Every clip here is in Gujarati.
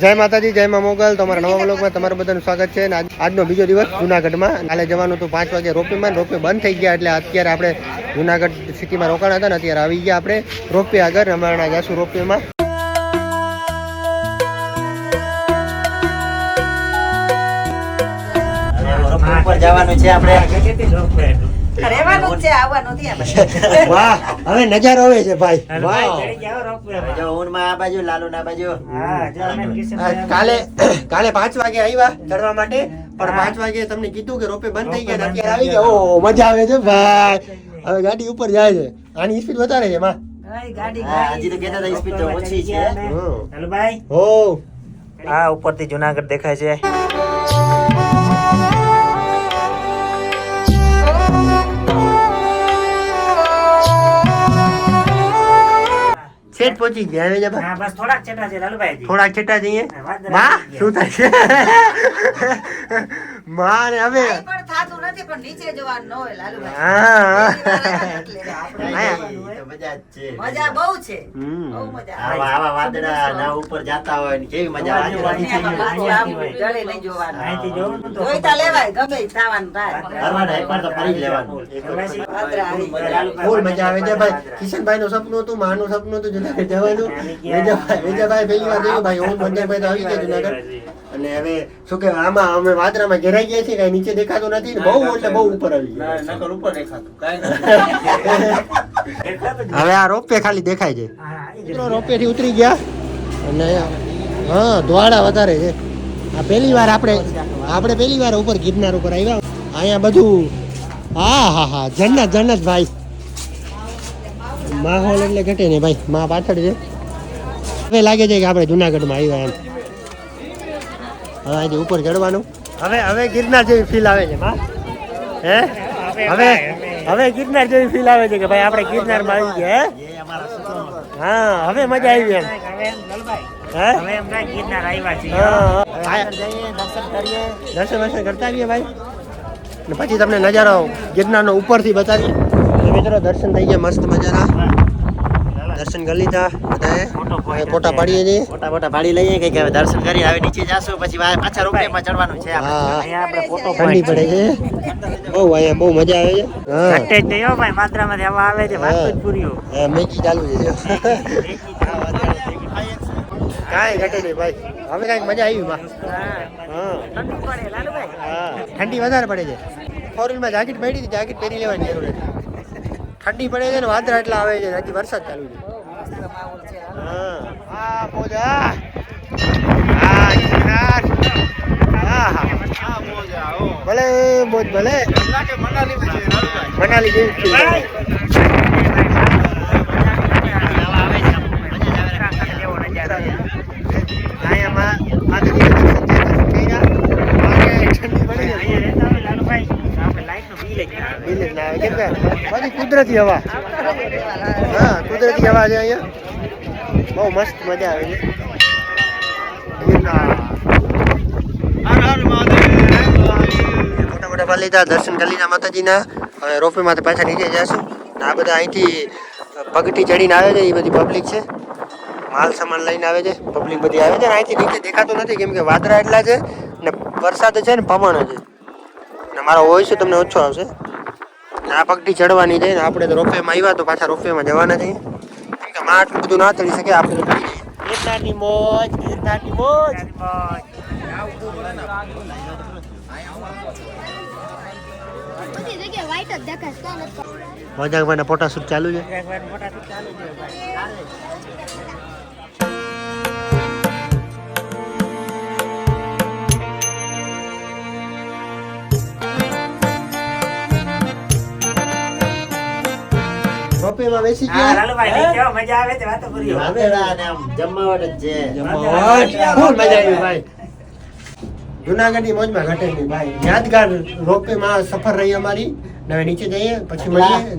જય માતાજી, જય મા મોગલ. તમારા નવા બ્લોગમાં તમારું બધાનું સ્વાગત છે. અને આજનો બીજો દિવસ જુનાગઢમાં. કાલે જવાનું હતું પાંચ વાગે રોપવેમાં. રોપવે બંધ થઈ ગયા, એટલે અત્યારે આપણે જુનાગઢ સિટીમાં રોકાણ હતા ને અત્યારે આવી ગયા આપણે. રોપવે આગળ અમારા જશું રોપવેમાં. જવાનું છે આપણે. રહેવાનું છે આવવાનું નથી વાહ હવે નજારો આવે છે ભાઈ. વાહ. જો ઊનમાં આ બાજુ લાલુ ના બાજુ. કાલે કાલે પાંચ વાગે આવ્યા ચડવા માટે પણ પાંચ વાગે તમને કીધું કે રોપે બંધ થઈ ગયા અત્યારે આવી ગયા. ઓ મજા આવે છે ભાઈ. હવે ગાડી ઉપર જાય છે. આની સ્પીડ વધારે છે માં. હા, ઉપર તો કહેતા હતા સ્પીડ તો ઓછી છે. હમ. હો. આ ઉપરથી જુનાગઢ દેખાય છે. સેટ પહોંચી ગયા હવે જબા હા બસ થોડાક છેટા છે લાલુભાઈ થોડાક છેટા જઈએ માં શું થાય છે? માં ને હવે પણ થાતું નથી પણ નીચે જવાનું હોય લાલુભાઈ હા. મજા છે મજા બહુ છે. બહુ મજા આવા આવા વાદળા ના ઉપર જાતા હોય ને કેવી મજા આવે? દુનિયામાં પાછું આમ જડે નહીં જોવાનું. અહીંથી જોવું તો જોઈતા લેવાય ગમે ઈ થાય. ફરવાના એકવાર તો ફરી લેવાનું. વાંદરા આવી ગયા. ફૂલ મજા આવે. છે ભાઈ કિશનભાઈ નું સપનું હતું માનું સપનું હતું જુનાગઢ જવાનું. વેજાભાઈ વેજાભાઈ પહેલી વાર જોયું ભાઈ. હું મંદિરભાઈ તો આવી ગયા જુનાગઢ. અને હવે શું કે આમાં અમે વાદરામાં ઘેરાઈ ગયા છીએ કઈ નીચે દેખાતું નથી બહુ એટલે બહુ ઉપર આવી ગયા. હવે આ રોપવે ખાલી દેખાય છે. મિત્રો રોપવે થી ઉતરી ગયા? અને હા ધોવાડા વધારે છે. આ પહેલી વાર આપણે આપણે પહેલી વાર ઉપર ગિરનાર ઉપર આવ્યા. અહીંયા બધું હા હા હા જન્નત જન્નત ભાઈ. માહોલ એટલે ઘટે ને ભાઈ માં પાછળ છે. હવે લાગે છે કે આપણે જુનાગઢમાં આવ્યા એમ. હવે અહીંથી ઉપર ચડવાનું. હવે હવે ગિરનાર જેવી ફીલ આવે છે માં. હે? હવે હવે ગિરનાર જેવી ફીલ આવે છે કે ભાઈ આપણે ગિરનારમાં આવી ગયા હે? એ અમારા સુતો હા હવે મજા આવી એમ. દર્શન કરીએ. દર્શન કરતા આવીએ ભાઈ. ને પછી તમને નજારો ગિરનારનો ઉપરથી બતાવીએ. મિત્રો દર્શન થઈ ગયા મસ્ત મજાના. દર્શન કરી લીધા બધાએ. ફોટા પાડીએ છીએ. ફોટા ફોટા પાડી લઈએ કઈ હવે દર્શન કરી હવે નીચે જાશું પછી પાછા રોપવેમાં ચડવાનું છે. અહીંયા આપણે ફોટો ઠંડી પડે છે. બહુ અહીંયા બહુ મજા આવે છે. હા. જ નહીં હો ભાઈ માત્રામાંથી હવા આવે છે વાત જ પૂરી હે. મેગી ચાલુ છે. કાંઈ ઘટે નહીં ભાઈ. હવે કાંઈક મજા આવી બા હા. હા. ઠંડી વધારે પડે છે. ફોર વ્હીલમાં જાકેટ પહેરી હતી જાકેટ પહેરી લેવાની જરૂર નથી ઠંડી પડે છે ને વાદળા એટલા આવે છે હજી વરસાદ ચાલુ છે. મોજા. આ ગિરનાર હા હા. ભલે બોજ ભલે. મનાલી જેવી છે. કુદરતી હવા. હા કુદરતી હવા છે અહીંયા. બહુ મસ્ત મજા આવે. મોટા મોટા લીધા દર્શન કરી લીધા માતાજીના. હવે રોપવેમાંથી પાછા નીચે જશું. ને આ બધા અહીંથી પગટી ચડીને આવે છે એ બધી પબ્લિક છે. માલ સામાન લઈને આવે છે પબ્લિક બધી આવે છે. અને અહીંથી નીચે દેખાતું નથી કેમ કે વાદળા એટલા છે ને વરસાદ છે ને પવન છે. ને મારો વોઇસ તમને ઓછો આવશે. આ પગટી ચડવાની છે ને આપણે તો રોપવેમાં આવ્યા તો પાછા રોપવેમાં જવાના છીએ. આટલું બધું ના ચડી શકે આપણે. ગિરનારની મોજ ગિરનારની મોજ નથી. મજાકભાઈના ફોટા શૂટ ચાલુ છે રોપવેમાં બેસી ગયા? મજા આવે છે વાતો પૂરી હવે ને આમ જમાવટ જ છે. મોજ. ફૂલ મજા આવી ભાઈ. જુનાગઢની મોજમાં ઘટે નહીં ભાઈ. યાદગાર રોપવેમાં સફર રહી અમારી. ને નીચે જઈએ પછી મળીએ.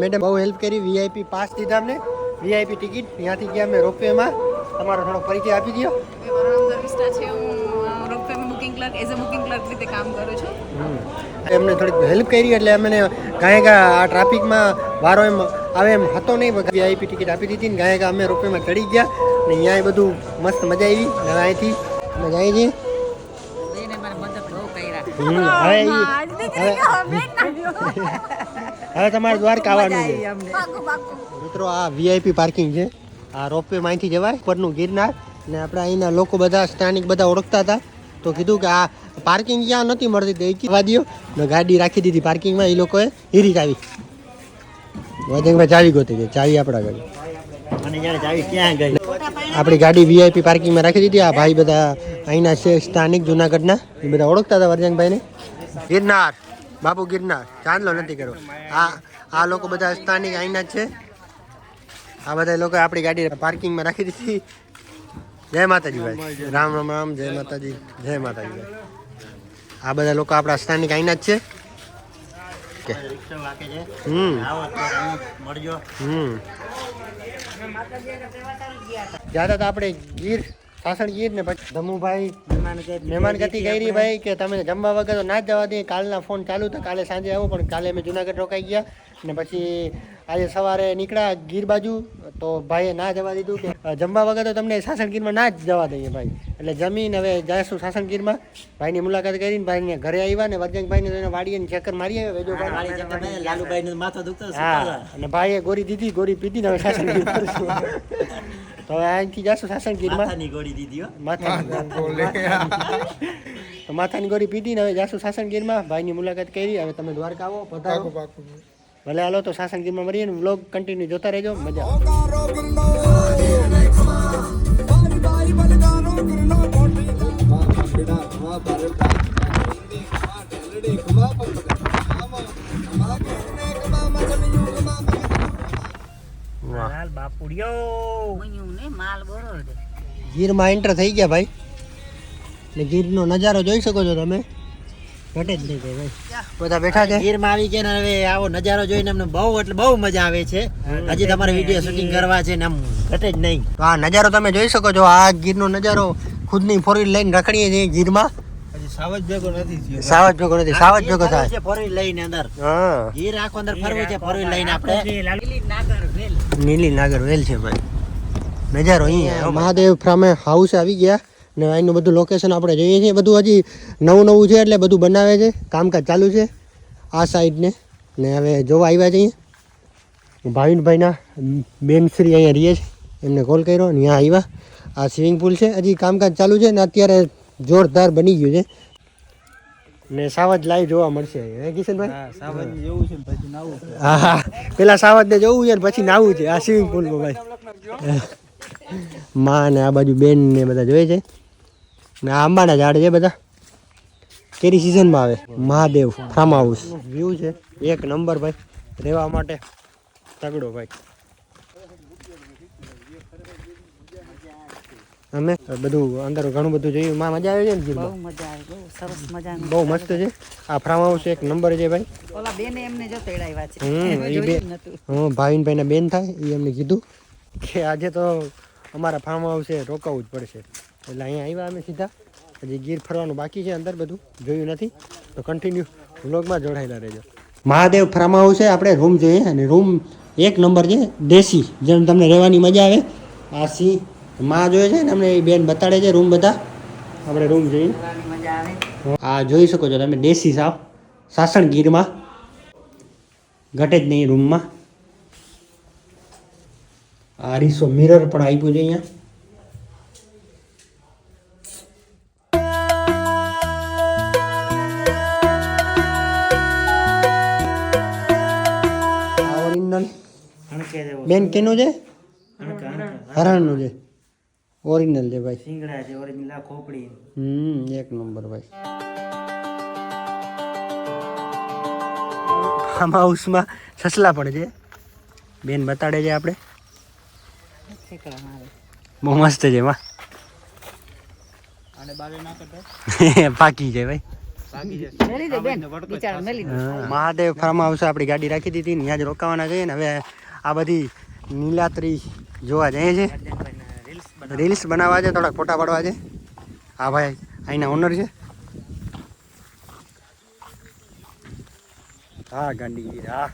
મેડમ બહુ હેલ્પ કરી વીઆઈપી પાસ દીધા અમને. વીઆઈપી ટિકિટ ત્યાંથી ગયા અમે રોપવેમાં. તમારો થોડો પરિચય આપી દો મારું નામ છે હું રોપવેમાં booking clerk as a booking clerk રીતે કામ કરું છું. એમને થોડીક હેલ્પ કરી એટલે અમને ગાયકા આ ટ્રાફિકમાં વારો એમ આવે એમ હતો નહીં વીઆઈપી ટિકિટ આપી દીધી ને ગાયકા અમે રોપવેમાં ચડી ગયા ને અહીંયા એ બધું મસ્ત મજા આવી. ને અહીંથી અમે જાય છીએ. હવે હવે તમારે દ્વારકા આવવાનું છે. મિત્રો આ વીઆઈપી પાર્કિંગ છે. આ રોપવે માંથી જવાય ઉપરનું ગિરનાર. ને આપણે અહીંના લોકો બધા સ્થાનિક બધા ઓળખતા હતા. તો કીધું કે આ પાર્કિંગ ક્યાં નથી મળતી તો એકવા દો ને ગાડી રાખી દીધી પાર્કિંગમાં એ લોકોએ હીરી કાવી વજંગભાઈ ચાવી ગોતી છે ચાવી આપણા ગાડી અને જ્યારે જાવી ક્યાં ગઈ? આપણી ગાડી વીઆઈપી પાર્કિંગમાં રાખી દીધી. આ ભાઈ બધા અહીંના છે સ્થાનિક જુનાગઢના. એ બધા ઓળખતા હતા વરજંગભાઈને ગિરનાર. બાપુ ગિરનાર. ચાંદલો નથી કર્યો. આ આ લોકો બધા સ્થાનિક અહીંના જ છે. આ બધા લોકો આપણી ગાડી પાર્કિંગમાં રાખી દીધી. જય માતાજી ભાઈ. રામ રામ રામ, જય માતાજી. જય માતાજી ભાઈ. આ બધા લોકો આપણા સ્થાનિક અહીંના જ છે. હમ. હમ. જ્યાં તો આપણે ગીર સાસણ ગીર ને પછી. ધમુભાઈ મહેમાન ગતિ કરી ભાઈ કે તમે જમવા વગર તો ના જ જવા દે. કાલના ફોન ચાલુ હતા કાલે સાંજે આવો પણ કાલે અમે જુનાગઢ રોકાઈ ગયા. ને પછી આજે સવારે નીકળ્યા ગીર બાજુ. તો ભાઈએ ના જવા દીધું કે જમવા વગર તો તમને સાસણગીરમાં ના જ જવા દઈએ ભાઈ. એટલે જમીન હવે જઈશું સાસણગીરમાં ભાઈની મુલાકાત કરીને ભાઈને ઘરે આવ્યા ને વરજંગભાઈને તો એને વાડીએ ચક્કર મારી આવ્યા હા અને ભાઈએ ગોરી દીધી ગોરી પીધી ને હવે સાસણગીર ફરશું તો હવે અહીંથી જશું સાસણગીરમાં માથાની ગોળી દીધી હો. માથા તો માથાની ગોળી પીધી ને હવે જાશું સાસણગીરમાં ભાઈની મુલાકાત કરી હવે તમે દ્વારકા આવો પધારો. ભલે હાલો તો સાસણગીરમાં મળીએ ને વ્લોગ કન્ટિન્યુ જોતા રહેજો. મજા ગીરમાં એન્ટર થઈ ગયા ભાઈ. એટલે ગીરનો નજારો જોઈ શકો છો તમે. ઘટે જ નહીં ભાઈ બધા બેઠા છે. ગીરમાં આવી ગયા ને હવે આવો નજારો જોઈને અમને બહુ એટલે બહુ મજા આવે છે. હજી તમારે વીડિયો શૂટિંગ કરવા છે ને આમ ઘટે જ નહીં. તો આ નજારો તમે જોઈ શકો છો. આ ગીરનો નજારો ખુદની ફોર વ્હીલ લઈને રખડીએ છીએ ગીરમાં. સાવજ ભેગો નથી સાવજ ભેગો થાય. ફોર વ્હીલ લઈને અંદર. હા. ગીર આખો અંદર ફરવું છે ફોર વ્હીલ લઈને આપણે. લીલી નાગર વેલ નીલી નાગર વેલ છે ભાઈ. નજારો અહીંયા મહાદેવ ફ્રામે હાઉસ આવી ગયા ને અહીંનું બધું લોકેશન આપણે જોઈએ છીએ. બધું હજી નવું નવું છે એટલે બધું બનાવે છે. કામકાજ ચાલુ છે આ સાઈડને ને. હવે જોવા આવ્યા છે અહીંયા. ભાવિનભાઈના બેનશ્રી અહીંયા રહીએ છે. એમને કોલ કર્યો ને અહીંયા આવ્યા. આ સ્વિમિંગ પુલ છે. હજી કામકાજ ચાલુ છે ને અત્યારે જોરદાર બની ગયું છે. ને સાવજ લાઈવ જોવા મળશે હે કિશનભાઈ? હા હા પેલા સાવજને જોવું છે ને પછી નાવું છે. આ સ્વિમિંગ પુલમાં ભાઈ. માં ને આ બાજુ બેન ને બધા જોઈએ છે. ને આંબાના ઝાડ છે બધા. કેરી સિઝનમાં આવે. Mahadev farm house. વ્યૂ છે. એક નંબર ભાઈ. રહેવા માટે તગડો ભાઈ. અમે બધું અંદર ઘણું બધું જોયું. માં મજા આવે છે ને બહુ મજા આવે બહુ સરસ મજાનું. બહુ મસ્ત છે. આ ફાર્મ હાઉસ એક નંબર છે ભાઈ. ઓલા બેને એમને જો તેડાવ્યા છે. હમ, ભાઈ ભાઈ બે- જોયું નતું. હું ભાવિનભાઈના બેન થાય એ એમને કીધું. કે આજે તો અમારા ફાર્મ હાઉસે રોકાવું જ પડશે. એટલે અહીંયા આવ્યા અમે સીધા. હજી ગીર ફરવાનું બાકી છે અંદર બધું. જોયું નથી. તો કન્ટિન્યુ વ્લોગમાં જોડાયેલા રહેજો. મહાદેવ ફાર્મ હાઉસ છે આપણે રૂમ જોઈએ અને રૂમ એક નંબર છે દેશી. જેમ તમને રહેવાની મજા આવે આ સિંહમાં જોઈએ છે ને અમને એ બેન બતાડે છે રૂમ બધા. આપણે રૂમ જોઈએ. મજા આ જોઈ શકો છો તમે દેશી સાવ સાસણ ગીરમાં. ઘટે જ નહીં રૂમમાં આ મિરર પણ આપ્યું છે અહીંયા. બેન કેનું છે? હરણનું છે. ઓરિજિનલ છે ભાઈ. સિંગડા છે ઓરિજિનલ આ ખોપડી. હમ એક નંબર ભાઈ. ફાર્મ હાઉસમાં સસલા પણ છે. બેન બતાડે છે આપણે. બહુ મસ્ત છે પાકી છે ભાઈ. મહાદેવ ફાર્મ હાઉસ આપણી ગાડી રાખી દીધી ને ત્યાં જ રોકાવાના છે ને હવે આ બધી નીલાત્રી જોવા જઈએ છે. રીલ્સ બનાવવા છે થોડાક ફોટા પાડવા છે. હા ભાઈ અહીંના ઓનર છે. હા ગાંડી હા.